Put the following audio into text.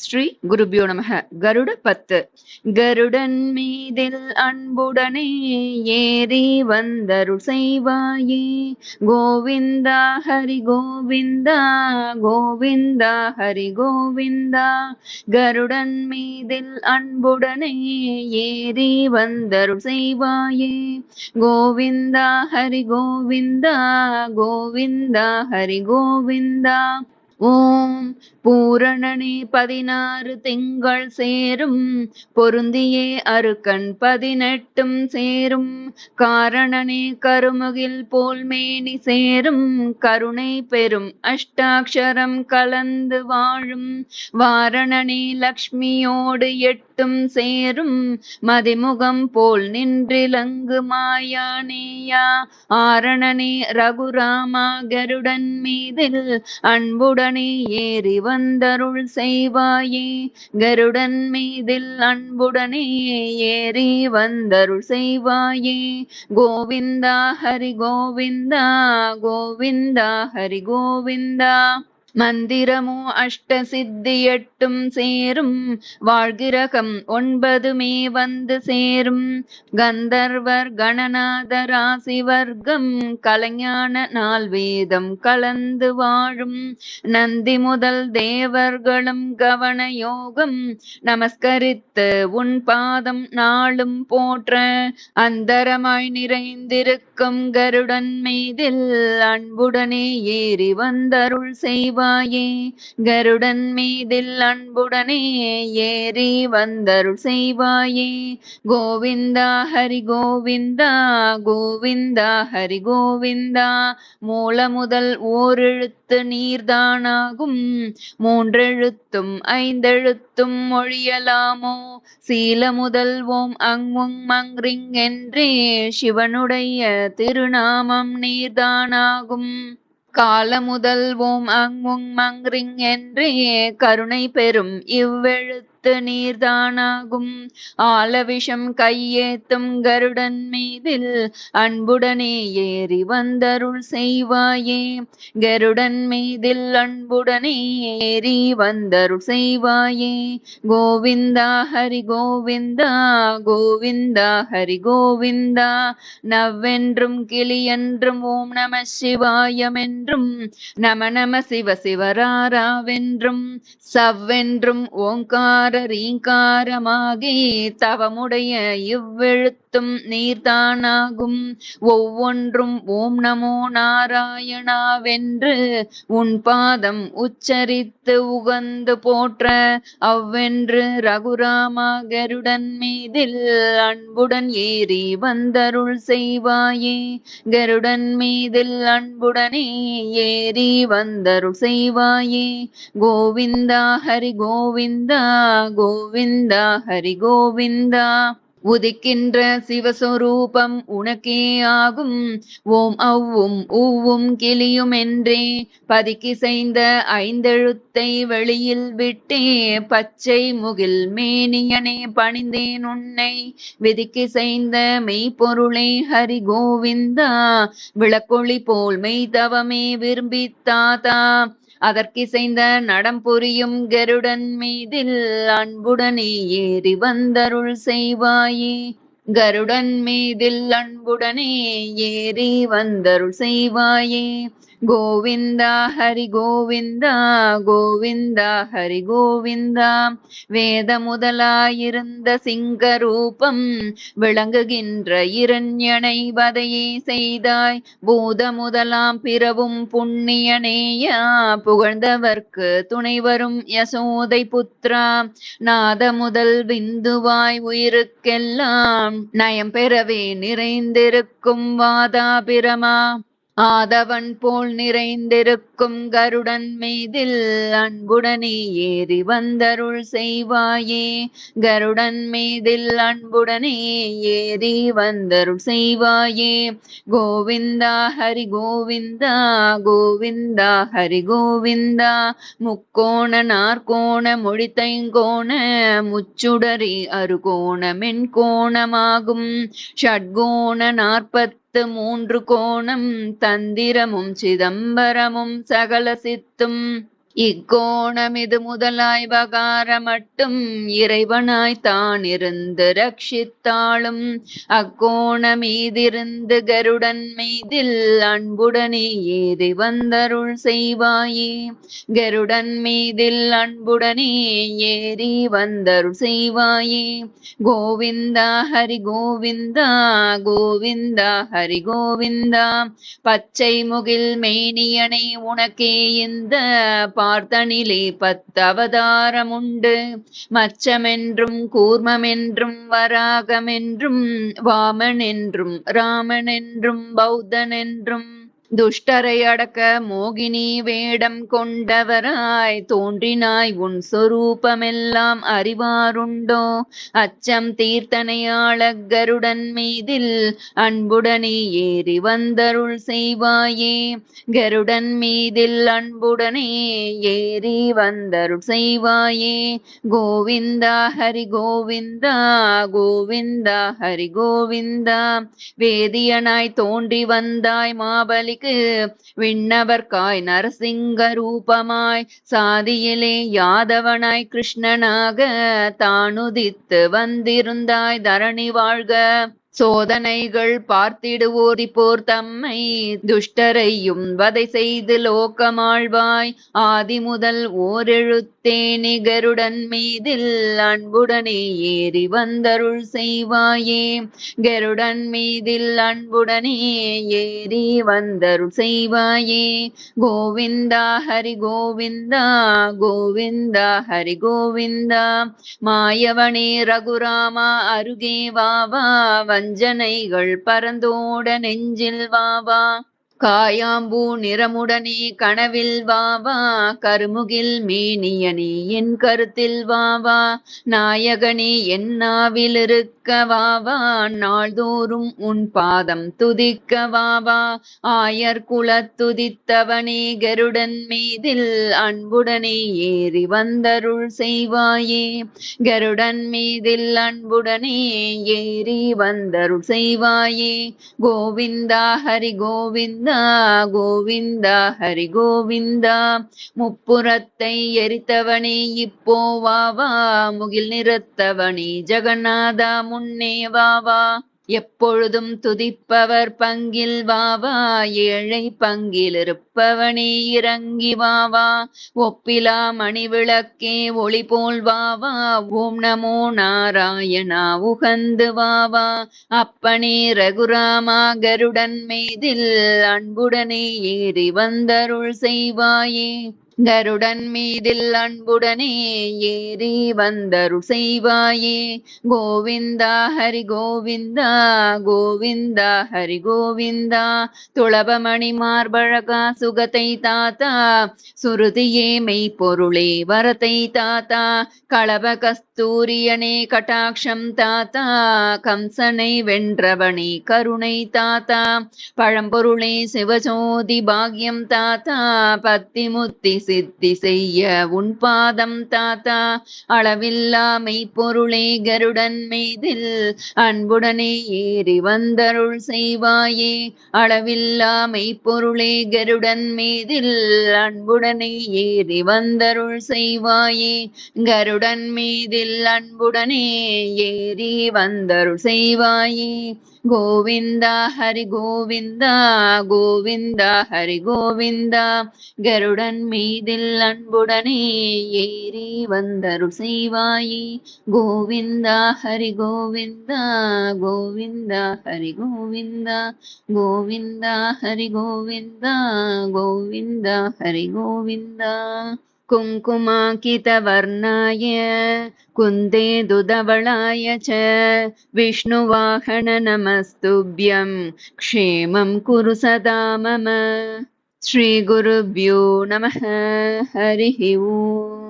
ஸ்ரீ குருபியோ நமக. கருட பத்து. கருடன் மீதில் அன்புடனே ஏறி வந்தருள் செய்வாயே. கோவிந்தா ஹரி கோவிந்தா கோவிந்தா ஹரி கோவிந்தா. கருடன் மீதில் அன்புடனே ஏறி வந்தருள் செய்வாயே. கோவிந்தா ஹரி கோவிந்தா கோவிந்தா ஹரி கோவிந்தா. ஓம் பூரணனே பதினாறு திங்கள் சேரும். பொருந்தியே அருக்கண் பதினெட்டும் சேரும். காரணனே கருமுகில் போல் மேனி சேரும். கருணை பெரும் அஷ்டாட்சரம் கலந்து வாழும். வாரணனே லக்ஷ்மியோடு எட்டும் சேரும். மதிமுகம் போல் நின்றிலங்கு மாயானேயா. ஆரணனே ரகுராமா கருடன் மீதில் அன்புடன் ஏறி வந்தருள் செய்வாயே. கருடன் மீதில் அன்புடனே ஏறி வந்தருள் செய்வாயே. கோவிந்தா ஹரி கோவிந்தா கோவிந்தா ஹரி கோவிந்தா மந்திரமோ அஷ்ட சித்தி எட்டும் சேரும். வாழ்கிரகம் ஒன்பதுமே வந்து சேரும். கந்தர்வர் கணநாத ராசி வர்க்கம் கலைஞான நாள் வேதம் கலந்து வாழும். நந்தி முதல் தேவர்களும் கவன யோகம். நமஸ்கரித்து உன் பாதம் நாளும் போற்ற. அந்தரமாய் நிறைந்திருக்கும் கருடன் மீதில் அன்புடனே ஏறி வந்தருள் செய்வார் செய்வாயே கருடன் மீதில் அன்புடனே ஏறி வந்தருள் செய்வாயே. கோவிந்தா ஹரி கோவிந்தா கோவிந்தா ஹரி கோவிந்தா மூல முதல் ஓரெழுத்து நீர்தானாகும். மூன்றெழுத்தும் ஐந்தெழுத்தும் மொழியலாமோ? சீல முதல் ஓம் அங்முங் மங்ரிங் என்றே சிவனுடைய திருநாமம் நீர்தானாகும். கால முதல் ஓம் அங் முங் ரிங் என்றே கருணை பெறும் இவ்வெழுத்து நீர்தானாகும். ஆலவிஷம் கையேத்தும் கருடன் மீதில் அன்புடனே ஏறி வந்தருள் செய்வாயே. கருடன் மீதில் அன்புடனே ஏறி வந்தருள் செய்வாயே. கோவிந்தா ஹரி கோவிந்தா கோவிந்தா ஹரி கோவிந்தா. நவ்வென்றும் கிளியென்றும் ஓம் நம சிவாயமென்றும் நம நம சிவ சிவராராவென்றும் சவ்வென்றும் ஓங்கார ரீங்காரமாகி தவமுடைய அனைத்தும் நீர்தானாகும். ஒவ்வொன்றும் ஓம் நமோ நாராயணாவென்று உன் பாதம் உச்சரித்து உகந்து போற்ற. அவ்வென்று ரகுராமா கருடன் மீதில் அன்புடன் ஏறி வந்தருள் செய்வாயே. கருடன் மீதில் அன்புடனே ஏறி வந்தருள் செய்வாயே. கோவிந்தா ஹரி கோவிந்தா கோவிந்தா ஹரி கோவிந்தா உதிக்கின்ற சிவஸ்வரூபம் உனக்கே ஆகும். ஓம் அவ்வும் ஊவும் கிளியும் என்றே பதிக்கிசைந்த ஐந்தெழுத்தை வெளியில் விட்டே. பச்சை முகில் மேனியனே பணிந்தேன் உன்னை. விதிக்கிசைந்த மெய்ப்பொருளே ஹரி கோவிந்தா விளக்கொளி போல் மெய்தவமே விரும்பி தாத்தா அதற்கிசைந்த நடம் புரியும் கருடன் மீதில் அன்புடனே ஏறி வந்தருள் செய்வாயே. கருடன் மீதில் அன்புடனே ஏறி வந்தருள் செய்வாயே. கோவிந்தா ஹரி கோவிந்தா கோவிந்தா ஹரி கோவிந்தா. வேத முதலாயிருந்த சிங்க ரூபம் விளங்குகின்ற இரண்யனை வதையே செய்தாய். பூத முதலாம் பிறவும் புண்ணியனேயா. புகழ்ந்தவர்க்கு துணை வரும் யசோதை புத்ரா. நாத முதல் விந்துவாய் உயிருக்கெல்லாம் நயம் பெறவே நிறைந்திருக்கும் வாதாபிரமா ஆதவன் போல் நிறைந்திருக்கும் கருடன் மீதில் அன்புடனே ஏறி வந்தருள் செய்வாயே. கருடன் மீதில் அன்புடனே ஏறி வந்தருள் செய்வாயே. கோவிந்தா ஹரி கோவிந்தா கோவிந்தா ஹரி கோவிந்தா முக்கோண நாற்கோண மொழித்தைங்கோண முச்சுடரி அருகோண மென்கோணமாகும். ஷட்கோண நாற்பத்தி சித்து மூன்று கோணம் தந்திரமும் சிதம்பரமும் சகல சித்தும் இக்கோணமிது முதலாய் வகாரமட்டும் இறைவனாய் தான் இருந்து ரட்சித்தாளும் அக்கோணமீதிருந்து கருடன் மீதில் அன்புடனே ஏறி வந்தருள் செய்வாயே. கருடன் மீதில் அன்புடனே ஏறி வந்தருள் செய்வாயே. கோவிந்தா ஹரி கோவிந்தா கோவிந்தா ஹரி கோவிந்தா பச்சை முகில் மேனியனை உனக்கே இந்த பார்த்தனிலே பத்தவதாரமுண்டு. மச்சமென்றும் கூர்மமென்றும் வராகமென்றும் வாமன் என்றும் ராமன் என்றும் பௌத்தன் என்றும் துஷ்டரை அடக்க மோகினி வேடம் கொண்டவராய் தோன்றினாய் உன் சொரூபமெல்லாம் அறிவாருண்டோ? அச்சம் தீர்த்தனையாள கருடன் மீதில் அன்புடனே ஏறி வந்தருள் செய்வாயே. கருடன் மீதில் அன்புடனே ஏறி வந்தருள் செய்வாயே. கோவிந்தா ஹரி கோவிந்தா கோவிந்தா ஹரி கோவிந்தா வேதியனாய் தோன்றி வந்தாய் மாபலி சாதிக்கு விண்ணவர்காய் நரசிங்க ரூபமாய் சாதியிலே யாதவனாய் கிருஷ்ணனாக தானுதித்து வந்திருந்தாய் தரணி வாழ்க. சோதனைகள் பார்த்திடுவோர் இப்போர் தம்மை துஷ்டரையும் வதை செய்து லோக்கமாழ்வாய் ஆதி முதல் ஓரெழுத்தே நிகருடன் மீதில் அன்புடனே ஏறி வந்தருள் செய்வாயே. கருடன் மீதில் அன்புடனே ஏறி வந்தருள் செய்வாயே. கோவிந்தா ஹரி கோவிந்தா கோவிந்தா ஹரி கோவிந்தா. மாயவனே ரகுராமா அருகே வாவா வஞ்சனைகள் பரந்தோட நெஞ்சில் வாவா காயாம்பூ நிறமுடனே கனவில் வாவா கருமுகில் மேனியனே என் கருத்தில் வாவா நாயகனே என் நாவில் வாவா நாள்தோறும் உன் பாதம் துதிக்க வாவா ஆயர் குலத்துதித்தவனே கருடன் மீதில் அன்புடனே ஏறி வந்தருள் செய்வாயே. கருடன் மீதில் அன்புடனே ஏறி வந்தருள் செய்வாயே. கோவிந்தா ஹரி கோவிந்தா கோவிந்தா ஹரி கோவிந்தா முப்புறத்தை எரித்தவனே இப்போ வாவா முகில் நிறத்தவனே ஜெகநாதா முன் முன்னே வாவா எப்பொழுதும் துதிப்பவர் பங்கில் வாவா ஏழை பங்கில் இருப்பவனே இறங்கி வாவா ஒப்பிலா மணி விளக்கே ஒளி போல் வாவா ஓம் நமோ நாராயணா உகந்து வாவா அப்பனே ரகுராமா கருடன் மேதில் அன்புடனே ஏறி வந்தருள் செய்வாயே. கருடன் மீதில் அன்புடனே ஏறி வந்தருள் செய்வாயே. கோவிந்தா ஹரி கோவிந்தா கோவிந்தா ஹரி கோவிந்தா துளபமணி மார்பழகா சுகத்தை தாத்தா. சுருதியே மெய்ப்பொருளே வரத்தை தாத்தா. களப கஸ்த கஸ்தூரியனே கட்டாட்சம் தாத்தா கம்சனை வென்றவனே கருணை தாத்தா. பழம்பொருளே சிவஜோதி பாக்யம் தாத்தா பத்தி முத்தி சித்தி செய்ய உன் பாதம் தாத்தா. அளவில்லா மெய்ப்பொருளே கருடன் மீதில் அன்புடனே ஏறி வந்தருள் செய்வாயே. அளவில்லா மெய்ப்பொருளே கருடன் மீதில் அன்புடனே ஏறி வந்தருள் செய்வாயே. கருடன் மீதில் அன்புடனே ஏறி வந்தருள் செய்வாயே. கோவிந்தா ஹரி கோவிந்தா கோவிந்தா ஹரி கோவிந்தா. கருடன் மீதில் அன்புடனே ஏறி வந்தருள் செய்வாயே. கோவிந்தா ஹரி கோவிந்தா கோவிந்தா ஹரி கோவிந்தா. கோவிந்தா ஹரி கோவிந்தா கோவிந்தா ஹரி கோவிந்தா. कुङ्कुमाङ्कितवर्णाय कुन्देदुधवलाय च विष्णुवाहन नमस्तुभ्यं क्षेमं कुरु सदा मम। श्रीगुरुभ्यो नमः। हरिः ओम्